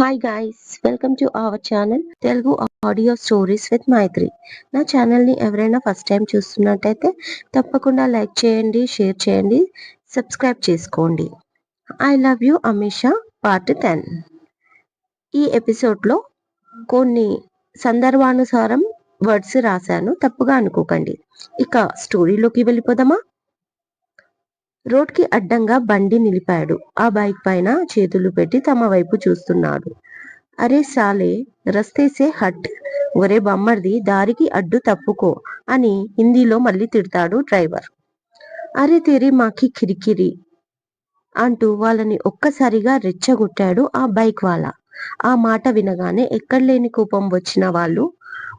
Hi guys welcome to our channel Telugu audio stories with Maithri నా ఛానల్ని ఎవరైనా first time చూస్తున్నట్టయితే తప్పకుండా లైక్ చేయండి షేర్ చేయండి సబ్స్క్రైబ్ చేసుకోండి. I love you Amisha part ten ఈ ఎపిసోడ్లో కొన్ని సందర్భానుసారం వర్డ్స్ రాశాను తప్పుగా అనుకోకండి. ఇక స్టోరీలోకి వెళ్ళిపోదామా? రోడ్కి అడ్డంగా బండి నిలిపాడు. ఆ బైక్ పైన చేతులు పెట్టి తమ వైపు చూస్తున్నాడు. అరే సాలే రస్తేసే హట్. ఒరే బమ్మర్ది దారికి అడ్డు తప్పుకో అని హిందీలో మళ్ళీ తిడతాడు డ్రైవర్. అరే తేరి మాకి కిరికిరి అంటూ వాళ్ళని ఒక్కసారిగా రెచ్చగొట్టాడు ఆ బైక్ వాళ్ళ ఆ మాట వినగానే ఎక్కడలేని కోపం వచ్చిన వాళ్ళు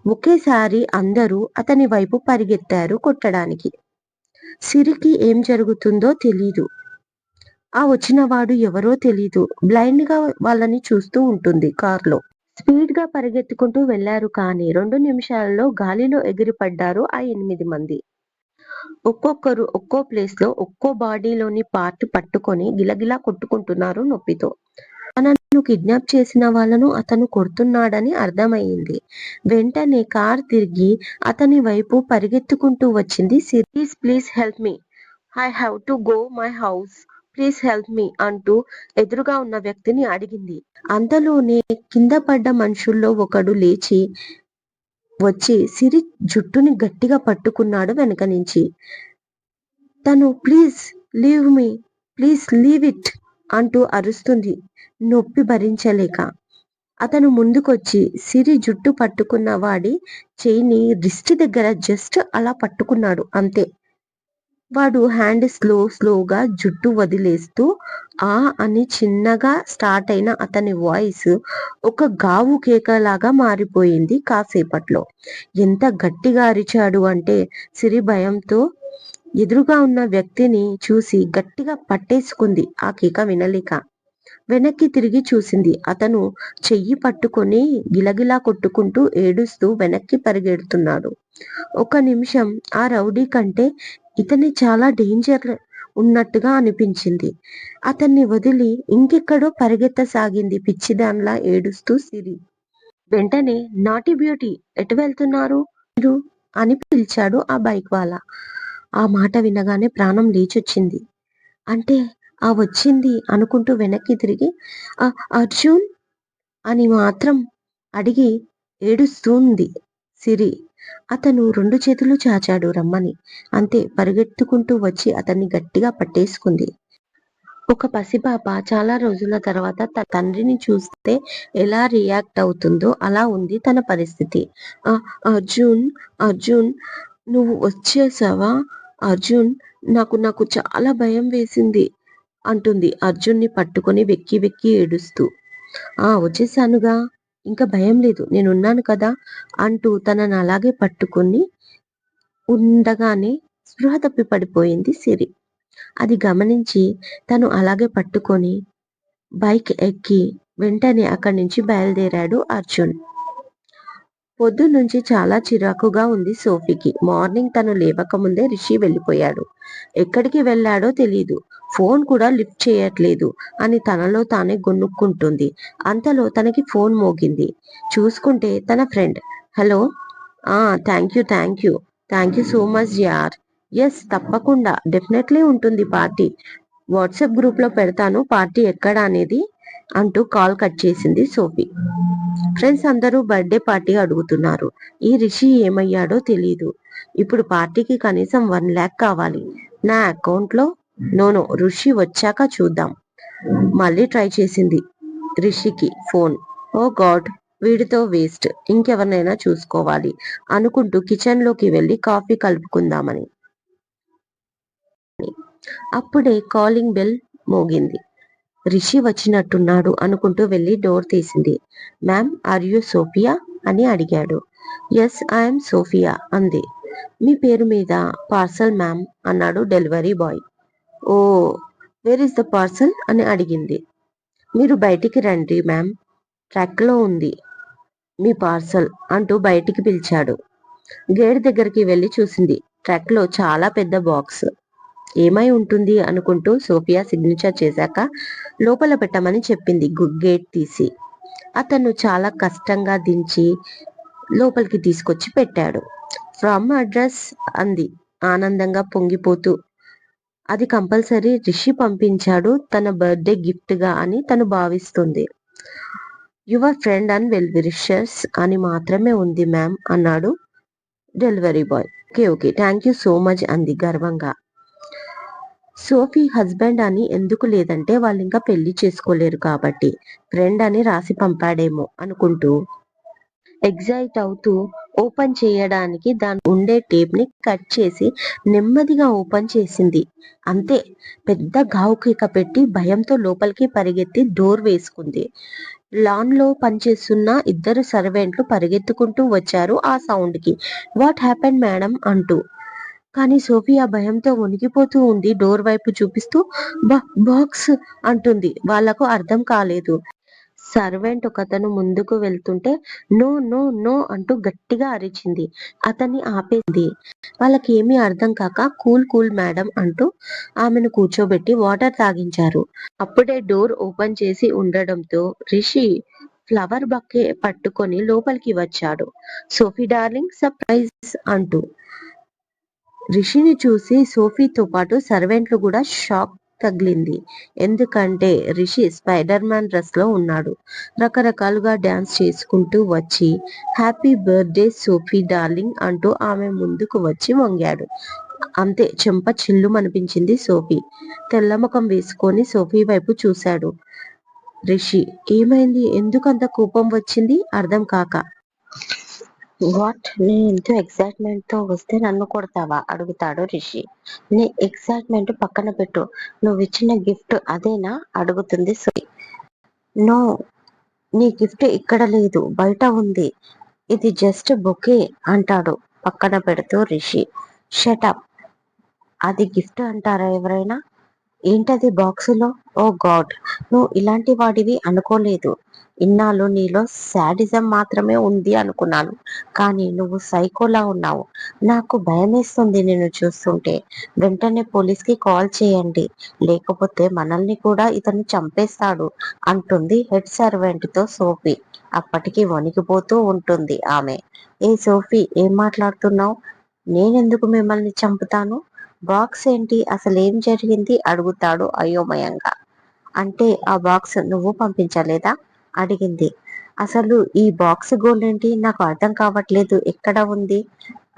ఒకేసారి అందరూ అతని వైపు పరిగెత్తారు కొట్టడానికి. సిరికి ఏం జరుగుతుందో తెలీదు. ఆ వచ్చిన వాడు ఎవరో తెలీదు. బ్లైండ్గా వాళ్ళని చూస్తూ ఉంటుంది కార్లో. స్పీడ్గా పరిగెత్తుకుంటూ వెళ్ళారు కానీ రెండు నిమిషాలలో గాలిలో ఎగిరిపడ్డారు ఆ ఎనిమిది మంది. ఒక్కొక్కరు ఒక్కో ప్లేస్లో ఒక్కో బాడీలోని పార్ట్ పట్టుకొని గిలగిలా కొట్టుకుంటున్నారు నొప్పితో. తనను కిడ్నాప్ చేసిన వాళ్ళను అతను కొడుతున్నాడని అర్థమైంది వెంటనే కార్ తిరిగి అతని వైపు పరిగెత్తుకుంటూ వచ్చింది series please help me. I have to go my house. Please help me అంటూ ఎదురుగా ఉన్న వ్యక్తిని అడిగింది. అంతలోనే కింద పడ్డ మనుషుల్లో ఒకడు లేచి వచ్చి సిరి జుట్టుని గట్టిగా పట్టుకున్నాడు వెనక నుంచి. తను please leave me. Please leave it. అంటూ అరుస్తుంది. నొప్పి భరించలేక. అతను ముందుకొచ్చి సిరి జుట్టు పట్టుకున్న వాడి చేయిని రిస్ట్ దగ్గర జస్ట్ అలా పట్టుకున్నాడు. అంతే. వాడు హ్యాండ్ స్లో స్లోగా జుట్టు వదిలేస్తూ ఆ అని చిన్నగా స్టార్ట్ అయిన అతని వాయిస్ ఒక గావు కేకలాగా మారిపోయింది కాసేపట్లో. ఎంత గట్టిగా అరిచాడు అంటే సిరి భయంతో ఎదురుగా ఉన్న వ్యక్తిని చూసి గట్టిగా పట్టేసుకుంది. ఆ కేక వినలేక వెనక్కి తిరిగి చూసింది. అతను చెయ్యి పట్టుకొని గిలగిలా కొట్టుకుంటూ ఏడుస్తూ వెనక్కి పరిగెడుతున్నాడు. ఒక నిమిషం ఆ రౌడీ కంటే ఇతని చాలా డేంజర్ ఉన్నట్టుగా అనిపించింది. అతన్ని వదిలి ఇంకెక్కడో పరిగెత్తసాగింది పిచ్చిదాన్లా ఏడుస్తూ సిరి. వెంటనే నాటి బ్యూటీ ఎటు వెళ్తున్నారు మీరు? అని పిలిచాడు ఆ బైక్ వాళ్ళ ఆ మాట వినగానే ప్రాణం లేచొచ్చింది. అంటే ఆ వచ్చింది అనుకుంటూ వెనక్కి తిరిగి అర్జున్? అని మాత్రం అడిగి ఏడుస్తుంది సిరి. అతను రెండు చేతులు చాచాడు రమ్మని. అంతే పరిగెత్తుకుంటూ వచ్చి అతన్ని గట్టిగా పట్టేసుకుంది. ఒక పసిపాప చాలా రోజుల తర్వాత తన తండ్రిని చూస్తే ఎలా రియాక్ట్ అవుతుందో అలా ఉంది తన పరిస్థితి. "ఆ, అర్జున్ అర్జున్ నువ్వు వచ్చేసావా? అర్జున్ నాకు నాకు చాలా భయం వేసింది అంటుంది అర్జున్ని పట్టుకొని వెక్కి వెక్కి ఏడుస్తూ. ఆ వచ్చేసానుగా. ఇంకా భయం లేదు. నేనున్నాను కదా అంటూ తనను అలాగే పట్టుకుని ఉండగానే స్పృహ తప్పి పడిపోయింది సిరి. అది గమనించి తను అలాగే పట్టుకొని బైక్ ఎక్కి వెంటనే అక్కడి నుంచి బయలుదేరాడు అర్జున్. పొద్దున్నుంచి చాలా చిరాకుగా ఉంది సోఫీకి. మార్నింగ్ తను లేవకముందే రిషి వెళ్ళిపోయాడు. ఎక్కడికి వెళ్ళాడో తెలీదు. ఫోన్ కూడా లిఫ్ట్ చేయట్లేదు అని తనలో తానే గొనుక్కుంటుంది అంతలో తనకి ఫోన్ మోగింది. చూసుకుంటే తన ఫ్రెండ్ హలో? ఆ thank you thank you. Thank you so much యార్. ఎస్ తప్పకుండా. డెఫినెట్లీ ఉంటుంది పార్టీ. వాట్సాప్ గ్రూప్లో పెడతాను. పార్టీ ఎక్కడ అనేది అంటూ కాల్ కట్ చేసింది సోఫీ. ఫ్రెండ్స్ అందరూ బర్త్డే పార్టీ అడుగుతున్నారు. ఈ రిషి ఏమయ్యాడో తెలియదు ఇప్పుడు పార్టీకి కనీసం వన్ ల్యాక్ కావాలి. నా అకౌంట్లో నోనో ఋషి వచ్చాక చూద్దాం. మళ్ళీ ట్రై చేసింది రిషికి ఫోన్. ఓ గాడ్ వీడితో వేస్ట్. ఇంకెవరినైనా చూసుకోవాలి అనుకుంటూ కిచెన్లోకి వెళ్ళి కాఫీ కలుపుకుందామని. అప్పుడే కాలింగ్ బెల్ మోగింది. రిషి వచ్చినట్టున్నాడు అనుకుంటూ వెళ్ళి డోర్ తీసింది. Ma'am are you Sophia? అని అడిగాడు. ఎస్ ఐఎమ్ సోఫియా అంది. మీ పేరు మీద పార్సల్ మ్యామ్ అన్నాడు delivery boy. Oh where is the parcel? అని అడిగింది. మీరు బయటికి రండి మ్యామ్. ట్రక్లో ఉంది మీ పార్సల్ అంటూ బయటికి పిలిచాడు. గేట్ దగ్గరికి వెళ్ళి చూసింది. ట్రక్లో చాలా పెద్ద బాక్స్. ఏమై ఉంటుంది అనుకుంటూ సోఫియా సిగ్నేచర్ చేశాక లోపల పెట్టమని చెప్పింది. గేట్ తీసి. అతను చాలా కష్టంగా దించి లోపలికి తీసుకొచ్చి పెట్టాడు. ఫ్రమ్ అడ్రస్ అంది. ఆనందంగా పొంగిపోతూ. అది కంపల్సరీ రిషి పంపించాడు. తన బర్త్డే గిఫ్ట్గా అని తను భావిస్తుంది. Your friend and well wishers అని మాత్రమే ఉంది మ్యామ్ అన్నాడు delivery boy. Okay okay. Thank you so much అంది గర్వంగా. సోఫీ హస్బెండ్ అని ఎందుకు లేదంటే వాళ్ళు ఇంకా పెళ్ళి చేసుకోలేరు కాబట్టి. ఫ్రెండ్ అని రాసి పంపాడేమో అనుకుంటూ ఎగ్జైట్ అవుతూ ఓపెన్ చేయడానికి దాని ఉండే టేప్ని కట్ చేసి నెమ్మదిగా ఓపెన్ చేసింది. అంతే పెద్ద గావుకిక పెట్టి భయంతో లోపలికి పరిగెత్తి డోర్ వేసుకుంది. లాన్లో పనిచేస్తున్న ఇద్దరు సర్వెంట్లు పరిగెత్తుకుంటూ వచ్చారు ఆ సౌండ్కి వాట్ హ్యాపెన్ మేడం? అంటూ కానీ సోఫీ ఆ భయంతో వణికిపోతూ ఉంది. డోర్ వైపు చూపిస్తూ బాక్స్ అంటుంది. వాళ్ళకు అర్థం కాలేదు. సర్వెంట్ ఒకతను ముందుకు వెళ్తుంటే నో నో నో అంటూ గట్టిగా అరిచింది. అతన్ని ఆపేది వాళ్ళకి ఏమీ అర్థం కాక కూల్ కూల్ మేడం అంటూ ఆమెను కూర్చోబెట్టి వాటర్ తాగించారు. అప్పుడే డోర్ ఓపెన్ చేసి ఉండడంతో రిషి ఫ్లవర్ బక్కే పట్టుకొని లోపలికి వచ్చాడు. సోఫీ డార్లింగ్ సర్ప్రైజ్ అంటూ రిషిని చూసి సోఫీతో పాటు సర్వెంట్లు కూడా షాక్ తగిలింది. ఎందుకంటే రిషి స్పైడర్ మ్యాన్ డ్రెస్లో ఉన్నాడు. రకరకాలుగా డాన్స్ చేసుకుంటూ వచ్చి హ్యాపీ బర్త్డే సోఫీ డార్లింగ్ అంటూ ఆమె ముందుకు వచ్చి వంగాడు. అంతే చెంప చిల్లు అనిపించింది సోఫీ. తెల్లముఖం వేసుకొని సోఫీ వైపు చూశాడు. రిషి ఏమైంది? ఎందుకంత కోపం వచ్చింది? అర్థం కాక. వాట్ నేను ఎంతో ఎక్సైట్మెంట్తో వస్తే నన్ను కొడతావా? అడుగుతాడు రిషి. నీ ఎక్సైట్మెంట్ పక్కన పెట్టు. నువ్వు ఇచ్చిన గిఫ్ట్ అదేనా? అడుగుతుంది సుయి నో నీ గిఫ్ట్ ఇక్కడ లేదు. బయట ఉంది. ఇది జస్ట్ బొకే అంటాడు పక్కన పెడుతూ రిషి. షటప్ అది గిఫ్ట్ అంటారా ఎవరైనా? ఏంటది బాక్సులో? ఓ గాడ్ నువ్వు ఇలాంటి వాడివి అనుకోలేదు. ఇన్నాళ్ళు నీలో శాడిజం మాత్రమే ఉంది అనుకున్నాను. కానీ నువ్వు సైకోలా ఉన్నావు. నాకు భయమేస్తుంది నేను చూస్తుంటే. వెంటనే పోలీస్కి కాల్ చేయండి. లేకపోతే మనల్ని కూడా ఇతను చంపేస్తాడు అంటుంది హెడ్ సర్వెంట్తో సోఫీ. అప్పటికి వణికిపోతూ ఉంటుంది ఆమె. ఏ సోఫీ ఏం మాట్లాడుతున్నావు? నేనెందుకు మిమ్మల్ని చంపుతాను? బాక్స్ ఏంటి? అసలు ఏం జరిగింది? అడుగుతాడు అయోమయంగా. అంటే ఆ బాక్స్ నువ్వు పంపించలేదా? అడిగింది. అసలు ఈ బాక్స్ గోల్ ఏంటి? నాకు అర్థం కావట్లేదు. ఎక్కడ ఉంది?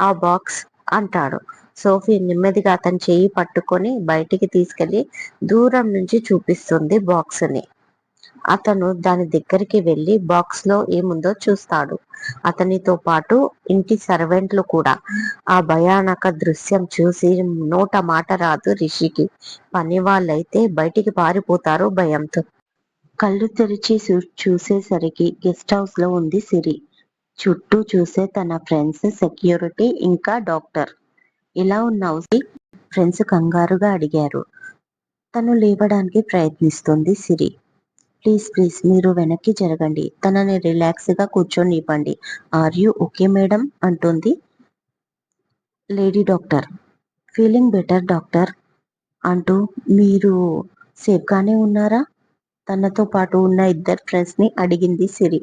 ఆ బాక్స్ అంటాడు. సోఫీ నెమ్మదిగా అతని చేయి పట్టుకొని బయటికి తీసుకెళ్ళి దూరం నుంచి చూపిస్తుంది బాక్స్ని అతను దాని దగ్గరికి వెళ్ళి బాక్స్లో ఏముందో చూస్తాడు. అతనితో పాటు ఇంటి సర్వెంట్లు కూడా. ఆ భయానక దృశ్యం చూసి నోట మాట రాదు రిషికి. పని వాళ్ళైతే బయటికి పారిపోతారు భయంతో. కళ్ళు తెరిచి చూసేసరికి గెస్ట్ హౌస్లో ఉంది సిరి. చుట్టూ చూసే తన ఫ్రెండ్స్ సెక్యూరిటీ ఇంకా డాక్టర్ ఇలా ఉన్నావు ఫ్రెండ్స్ కంగారుగా అడిగారు. తను లేవడానికి ప్రయత్నిస్తుంది సిరి. ప్లీజ్ ప్లీజ్ మీరు వెనక్కి జరగండి. తనని రిలాక్స్గా కూర్చొనివ్వండి. Are you okay madam? అంటుంది. Lady doctor. Feeling better doctor? అంటూ మీరు సేఫ్గానే ఉన్నారా? తనతో పాటు ఉన్న ఇద్దరు ఫ్రెండ్స్ని అడిగింది సిరి.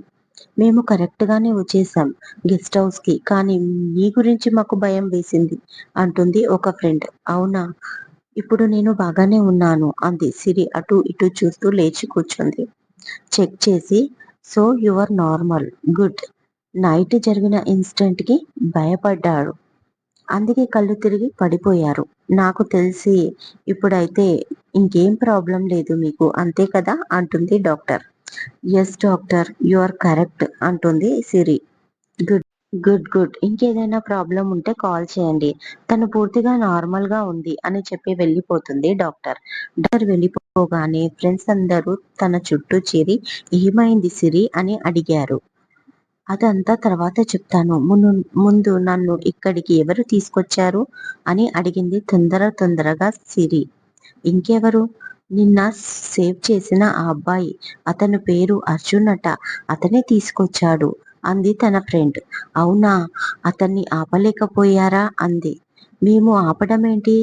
మేము కరెక్ట్గానే వచ్చేసాం గెస్ట్ హౌస్కి కానీ మీ గురించి మాకు భయం వేసింది అంటుంది ఒక ఫ్రెండ్. అవునా? ఇప్పుడు నేను బాగానే ఉన్నాను అంది సిరి అటు ఇటు చూస్తూ లేచి కూర్చుంది. చెక్ చేసి so your normal good. Night జరిగిన ఇన్సిడెంట్కి భయపడ్డాడు. అందుకే కళ్ళు తిరిగి పడిపోయారు. నాకు తెలిసి ఇప్పుడైతే ఇంకేం ప్రాబ్లం లేదు మీకు అంతే కదా? అంటుంది doctor. Yes doctor you are correct అంటుంది సిరి. గుడ్. గుడ్ గుడ్ ఇంకేదైనా ప్రాబ్లం ఉంటే కాల్ చేయండి. తను పూర్తిగా నార్మల్గా ఉంది అని చెప్పి వెళ్ళిపోతుంది డాక్టర్ డాక్టర్ వెళ్ళిపోగానే ఫ్రెండ్స్ అందరూ తన చుట్టూ చేరి ఏమైంది సిరి? అని అడిగారు. అదంతా తర్వాత చెప్తాను. ముందు ముందు నన్ను ఇక్కడికి ఎవరు తీసుకొచ్చారు? అని అడిగింది తొందర తొందరగా సిరి. ఇంకెవరు? నిన్న సేవ్ చేసిన ఆ అబ్బాయి. అతని పేరు అర్జున్ అట. అతనే తీసుకొచ్చాడు. అంది తన ఫ్రెండ్. అవునా? అతన్ని ఆపలేకపోయారా? అంది. మేము ఆపడం ఏంటి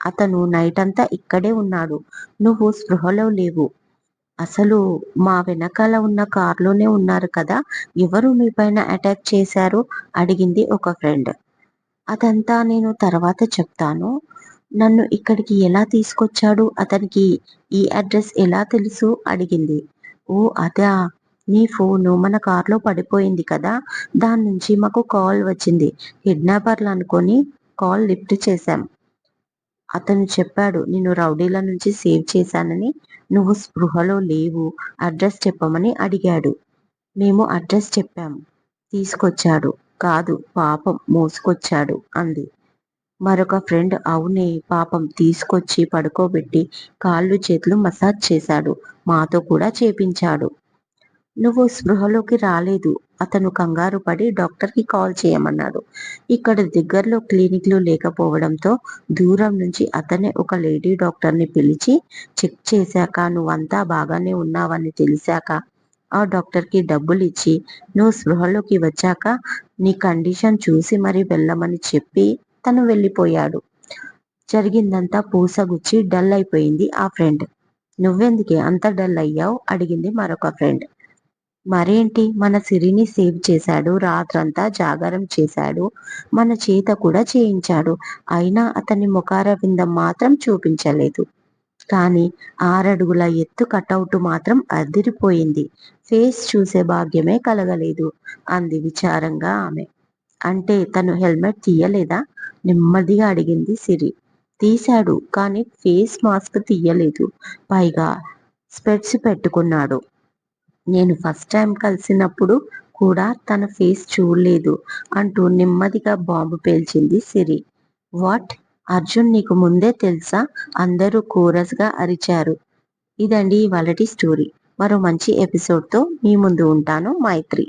అతను నైట్ అంతా ఇక్కడే ఉన్నాడు. నువ్వు స్పృహలో లేవు. అసలు మా వెనకాల ఉన్న కారులోనే ఉన్నారు కదా? ఎవరు మీ పైన అటాక్ చేశారు? అడిగింది ఒక ఫ్రెండ్. అదంతా నేను తర్వాత చెప్తాను. నన్ను ఇక్కడికి ఎలా తీసుకొచ్చాడు? అతనికి ఈ అడ్రస్ ఎలా తెలుసు? అడిగింది. ఓ అదా. నీ ఫోను మన కార్లో పడిపోయింది కదా? దాని నుంచి మాకు కాల్ వచ్చింది. కిడ్నాపర్లు అనుకొని కాల్ లిఫ్ట్ చేశాం. అతను చెప్పాడు నిన్ను రౌడీల నుంచి సేవ్ చేశానని నువ్వు స్పృహలో లేవు. అడ్రస్ చెప్పమని అడిగాడు. మేము అడ్రస్ చెప్పాం. తీసుకొచ్చాడు. కాదు పాపం మోసుకొచ్చాడు అంది. మరొక ఫ్రెండ్ అవునే పాపం తీసుకొచ్చి పడుకోబెట్టి కాళ్ళు చేతులు మసాజ్ చేశాడు. మాతో కూడా చేపించాడు. నువ్వు స్పృహలోకి రాలేదు. అతను కంగారు పడి డాక్టర్కి కాల్ చేయమన్నాడు. ఇక్కడ దగ్గరలో క్లినిక్లు లేకపోవడంతో దూరం నుంచి అతనే ఒక లేడీ డాక్టర్ని పిలిచి చెక్ చేశాక నువ్వంతా బాగానే ఉన్నావని తెలిసాక ఆ డాక్టర్కి డబ్బులు ఇచ్చి నువ్వు స్పృహలోకి వచ్చాక నీ కండిషన్ చూసి మరి వెళ్ళమని చెప్పి తను వెళ్ళిపోయాడు. జరిగిందంతా పూసగుచ్చి డల్ అయిపోయింది ఆ ఫ్రెండ్. నువ్వెందుకే అంత డల్ అయ్యావు? అడిగింది మరొక ఫ్రెండ్. మరేంటి? మన సిరిని సేవ్ చేశాడు రాత్రంతా జాగారం చేశాడు మన చేత కూడా చేయించాడు. అయినా అతని ముఖారవిందం మాత్రం చూపించలేదు. కానీ ఆరడుగుల ఎత్తు కటౌట్ మాత్రం అదిరిపోయింది. ఫేస్ చూసే భాగ్యమే కలగలేదు. అంది విచారంగా ఆమె. అంటే తను హెల్మెట్ తీయలేదా? నెమ్మదిగా అడిగింది సిరి. తీశాడు కానీ ఫేస్ మాస్క్ తీయలేదు. పైగా స్పెట్స్ పెట్టుకున్నాడు. నేను ఫస్ట్ టైం కలిసినప్పుడు కూడా తన ఫేస్ చూడలేదు అంటూ నెమ్మదిగా బాంబు పేల్చింది సిరి. వాట్ అర్జున్ నీకు ముందే తెలుసా? అందరూ కోరస్గా అరిచారు. ఇదండి ఇవాళటి స్టోరీ మరో మంచి ఎపిసోడ్తో మీ ముందు ఉంటాను మైత్రి.